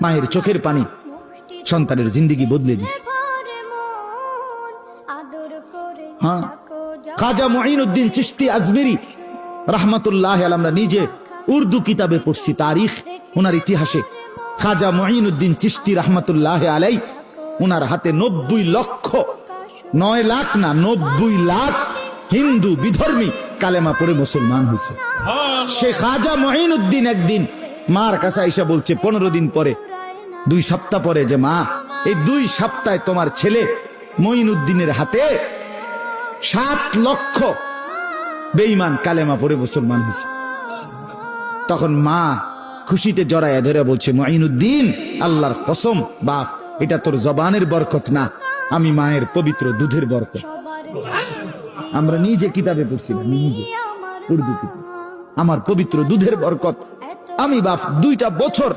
মায়ের চোখের পানি সন্তানের জিন্দিগি বদলে দিছে হ্যাঁ? খাজা মঈনুদ্দিন চিশতি আজমেরি রহমতুল্লাহ আমরা নিজে উর্দু কিতাবে পড়ছি তারিখ ওনার ইতিহাসে। খাজা মঈনুদ্দিন চিশতি রহমতুল্লাহ আলাই ওনার হাতে নব্বই লক্ষ নয় লাখ না নব্বই লাখ হিন্দু বিধর্মী কালেমা পড়ে মুসলমান হয়েছে। সে খাজা মঈনুদ্দিন একদিন মার কাছে আইসা বলছে, পনেরো দিন পরে, দুই সপ্তাহ পরে যে মা, এই দুই সপ্তাহে তোমার ছেলে মঈনুদ্দিনের হাতে সাত লক্ষ বেঈমান কালেমা পরে মুসলমান হয়েছে। তখন মা খুশিতে জড়াইয়া ধরে বলছে, মঈনুদ্দিন, আল্লাহর কসম, বাপ, এটা তোর জবানের বরকত না, আমি মায়ের পবিত্র দুধের বরকত। আমরা নিজে কিতাবে পড়ছিলাম নিজে, উর্দু কিতাব। আমার পবিত্র দুধের বরকত আমি বাপ দুইটা বছর